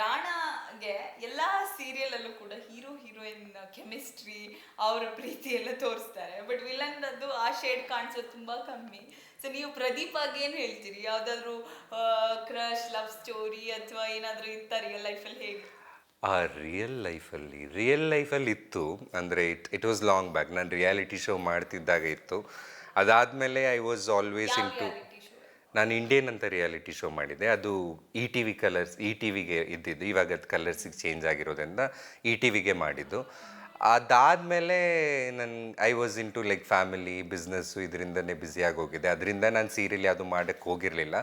ರಾಣಾಗೆ ಎಲ್ಲ ಸೀರಿಯಲಲ್ಲೂ ಕೂಡ hero heroine chemistry ಅವರ ಪ್ರೀತಿ ಎಲ್ಲ ತೋರಿಸ್ತಾರೆ. ಬಟ್ ವಿಲನ್ ಅದು ಆ ಶೇಡ್ ಕಾಣಿಸೋದು ತುಂಬಾ ಕಮ್ಮಿ. ಸೊ ನೀವು ಪ್ರದೀಪ್ ಆಗಿ ಏನು ಹೇಳ್ತೀರಿ? ಯಾವುದಾದ್ರೂ ಕ್ರಶ್ ಲವ್ ಸ್ಟೋರಿ ಅಥವಾ ಏನಾದರೂ ಇತ್ತ ರಿಯಲ್ ಲೈಫಲ್ಲಿ ಹೇಗೆ ಆ ರಿಯಲ್ ಲೈಫಲ್ಲಿ ರಿಯಲ್ ಲೈಫಲ್ಲಿ ಇತ್ತು. ಅಂದರೆ it it was long back ನಾನು ರಿಯಾಲಿಟಿ ಶೋ ಮಾಡ್ತಿದ್ದಾಗ ಇತ್ತು. ಅದಾದಮೇಲೆ I was always into ನಾನು ಇಂಡಿಯನ್ ಅಂತ ರಿಯಾಲಿಟಿ ಶೋ ಮಾಡಿದೆ ಅದು E T V Colors E T ವಿಗೆ ಇದ್ದಿದ್ದು. ಇವಾಗ ಅದು ಕಲರ್ಸಿಗೆ ಚೇಂಜ್ ಆಗಿರೋದ್ರಿಂದ ಇ ಟಿ ವಿಗೆ ಮಾಡಿದ್ದು. ಅದಾದಮೇಲೆ ನನ್ನ I was into like family business ಇದರಿಂದನೇ ಬ್ಯುಸಿಯಾಗಿ ಹೋಗಿದೆ. ಅದರಿಂದ ನಾನು ಸೀರಿಯಲ್ ಯಾವುದು ಮಾಡೋಕ್ಕೆ ಹೋಗಿರಲಿಲ್ಲ.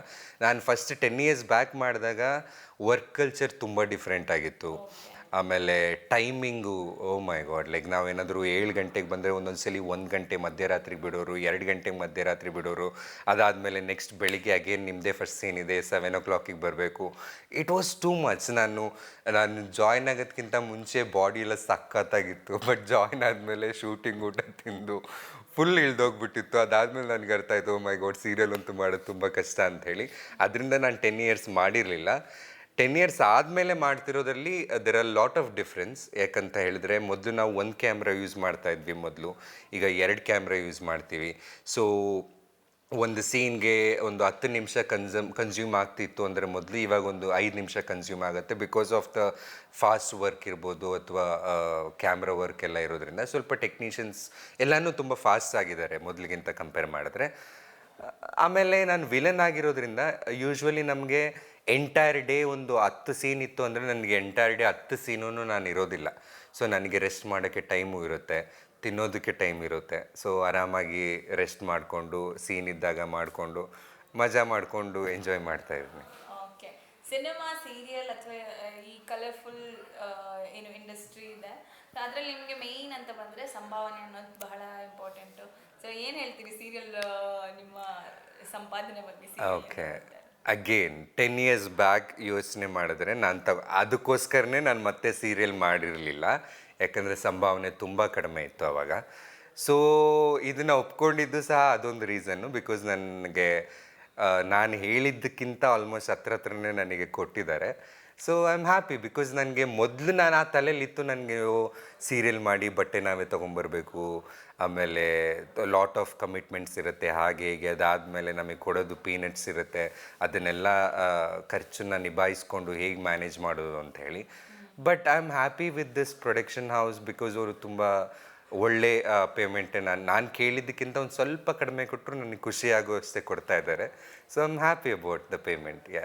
ನಾನು ಫಸ್ಟ್ ಟೆನ್ ಇಯರ್ಸ್ ಬ್ಯಾಕ್ ಮಾಡಿದಾಗ ವರ್ಕ್ ಕಲ್ಚರ್ ತುಂಬ ಡಿಫ್ರೆಂಟ್ ಆಗಿತ್ತು. ಆಮೇಲೆ timing oh my god like ನಾವೇನಾದರೂ ಏಳು ಗಂಟೆಗೆ ಬಂದರೆ ಒಂದೊಂದು ಸಲ ಒಂದು ಗಂಟೆ ಮಧ್ಯರಾತ್ರಿಗೆ ಬಿಡೋರು, ಎರಡು ಗಂಟೆಗೆ ಮಧ್ಯರಾತ್ರಿ ಬಿಡೋರು. ಅದಾದಮೇಲೆ ನೆಕ್ಸ್ಟ್ ಬೆಳಿಗ್ಗೆ ಅಗೇನ್ ನಿಮ್ಮದೇ ಫಸ್ಟ್ ಸೀನ್ ಇದೆ ಸೆವೆನ್ ಓ ಕ್ಲಾಕಿಗೆ ಬರಬೇಕು. ಇಟ್ ವಾಸ್ ಟೂ ಮಚ್ ನಾನು ನಾನು ಜಾಯ್ನ್ ಆಗೋದಕ್ಕಿಂತ ಮುಂಚೆ ಬಾಡಿ ಎಲ್ಲ ಸಖತ್ತಾಗಿತ್ತು ಬಟ್ ಜಾಯ್ನ್ ಆದಮೇಲೆ ಶೂಟಿಂಗ್ ಊಟ ತಿಂದು ಫುಲ್ ಇಳ್ದೋಗ್ಬಿಟ್ಟಿತ್ತು. ಅದಾದಮೇಲೆ ನನಗೆ ಅರ್ಥ ಆಯಿತು ಮೈ ಗಾಡ್ ಸೀರಿಯಲ್ ಅಂತೂ ಮಾಡೋದು ತುಂಬ ಕಷ್ಟ ಅಂತ ಹೇಳಿ. ಅದರಿಂದ ನಾನು ಟೆನ್ ಇಯರ್ಸ್ ಮಾಡಿರಲಿಲ್ಲ. ಟೆನ್ ಇಯರ್ಸ್ ಆದಮೇಲೆ ಮಾಡ್ತಿರೋದ್ರಲ್ಲಿ there are lot of difference ಯಾಕಂತ ಹೇಳಿದ್ರೆ ಮೊದಲು ನಾವು ಒಂದು ಕ್ಯಾಮ್ರಾ ಯೂಸ್ ಮಾಡ್ತಾ ಇದ್ವಿ ಮೊದಲು. ಈಗ ಎರಡು ಕ್ಯಾಮ್ರಾ ಯೂಸ್ ಮಾಡ್ತೀವಿ. ಸೊ ಒಂದು ಸೀನ್ಗೆ ಒಂದು ಹತ್ತು ನಿಮಿಷ ಕನ್ಸಮ್ ಕನ್ಸ್ಯೂಮ್ ಆಗ್ತಿತ್ತು ಅಂದರೆ ಮೊದಲು ಇವಾಗ ಒಂದು ಐದು ನಿಮಿಷ ಕನ್ಸ್ಯೂಮ್ ಆಗುತ್ತೆ because of the fast work ಇರ್ಬೋದು ಅಥವಾ ಕ್ಯಾಮ್ರಾ ವರ್ಕ್ ಎಲ್ಲ ಇರೋದ್ರಿಂದ. ಸ್ವಲ್ಪ ಟೆಕ್ನಿಷಿಯನ್ಸ್ ಎಲ್ಲನೂ ತುಂಬ ಫಾಸ್ಟ್ ಆಗಿದ್ದಾರೆ ಮೊದಲಿಗಿಂತ ಕಂಪೇರ್ ಮಾಡಿದ್ರೆ. ಆಮೇಲೆ ನಾನು ವಿಲನ್ ಆಗಿರೋದ್ರಿಂದ ಯೂಶ್ವಲಿ ನಮಗೆ ಎಂಟೈರ್ ಡೇ ಒಂದು ಹತ್ತು ಸೀನ್ ಇತ್ತು ಅಂದರೆ ನನಗೆ ಎಂಟೈರ್ ಡೇ ಹತ್ತು ಸೀನೂ ನಾನು ಇರೋದಿಲ್ಲ. ಸೊ ನನಗೆ ರೆಸ್ಟ್ ಮಾಡೋಕ್ಕೆ ಟೈಮು ಇರುತ್ತೆ, ತಿನ್ನೋದಕ್ಕೆ ಟೈಮ್ ಇರುತ್ತೆ. ಸೊ ಆರಾಮಾಗಿ ರೆಸ್ಟ್ ಮಾಡಿಕೊಂಡು ಸೀನ್ ಇದ್ದಾಗ ಮಾಡಿಕೊಂಡು, ಮಜಾ ಮಾಡಿಕೊಂಡು ಎಂಜಾಯ್ ಮಾಡ್ತಾ ಇದ್ದೀನಿ ಸಿನಿಮಾ, ಸೀರಿಯಲ್ ಅಥವಾ ಈ ಕಲರ್ಫುಲ್ ಏನು ಇಂಡಸ್ಟ್ರಿ ಇದೆ ಅದರಲ್ಲಿ ನಿಮಗೆ ಮೇಯ್ನ್ ಅಂತ ಬಂದರೆ ಸಂಭಾವನೆ ಅನ್ನೋದು ಬಹಳ ಇಂಪಾರ್ಟೆಂಟು ಸೊ ಏನು ಹೇಳ್ತೀರಿ ಸೀರಿಯಲ್ ನಿಮ್ಮ ಸಂಪಾದನೆ ಬಗ್ಗೆ okay? Again ten years back ಯೋಚನೆ ಮಾಡಿದ್ರೆ ನಾನು ತ ಅದಕ್ಕೋಸ್ಕರನೇ ನಾನು ಮತ್ತೆ ಸೀರಿಯಲ್ ಮಾಡಿರಲಿಲ್ಲ. ಯಾಕಂದರೆ ಸಂಭಾವನೆ ತುಂಬ ಕಡಿಮೆ ಇತ್ತು ಆವಾಗ ಸೊ ಇದನ್ನು ಒಪ್ಕೊಂಡಿದ್ದು ಸಹ ಅದೊಂದು ರೀಸನ್ನು ಬಿಕಾಸ್ ನನಗೆ ನಾನು ಹೇಳಿದ್ದಕ್ಕಿಂತ ಆಲ್ಮೋಸ್ಟ್ ಹತ್ರ ಹತ್ರನೇ ನನಗೆ ಕೊಟ್ಟಿದ್ದಾರೆ. So I am happy because ನನಗೆ ಮೊದಲು ನಾನು ಆ ತಲೆಯಲ್ಲಿತ್ತು ನನಗೆ ಸೀರಿಯಲ್ ಮಾಡಿ ಬಟ್ಟೆ ನಾವೇ ತೊಗೊಂಬರ್ಬೇಕು. ಆಮೇಲೆ ಲಾಟ್ ಆಫ್ ಕಮಿಟ್ಮೆಂಟ್ಸ್ ಇರುತ್ತೆ, ಹಾಗೆ ಹೀಗೆ ಅದಾದಮೇಲೆ ನಮಗೆ ಕೊಡೋದು ಪೀನಟ್ಸ್ ಇರುತ್ತೆ. ಅದನ್ನೆಲ್ಲ ಖರ್ಚನ್ನು ನಿಭಾಯಿಸ್ಕೊಂಡು ಹೇಗೆ ಮ್ಯಾನೇಜ್ ಮಾಡೋದು ಅಂತ ಹೇಳಿ. But I am happy with this production house because ಅವರು ತುಂಬ ಒಳ್ಳೆ ಪೇಮೆಂಟ್ ನಾನು ನಾನು ಕೇಳಿದ್ದಕ್ಕಿಂತ ಒಂದು ಸ್ವಲ್ಪ ಕಡಿಮೆ ಕೊಟ್ಟರು ನನಗೆ ಖುಷಿಯಾಗುವಷ್ಟೇ ಕೊಡ್ತಾ ಇದ್ದಾರೆ. So I am happy about the payment yeah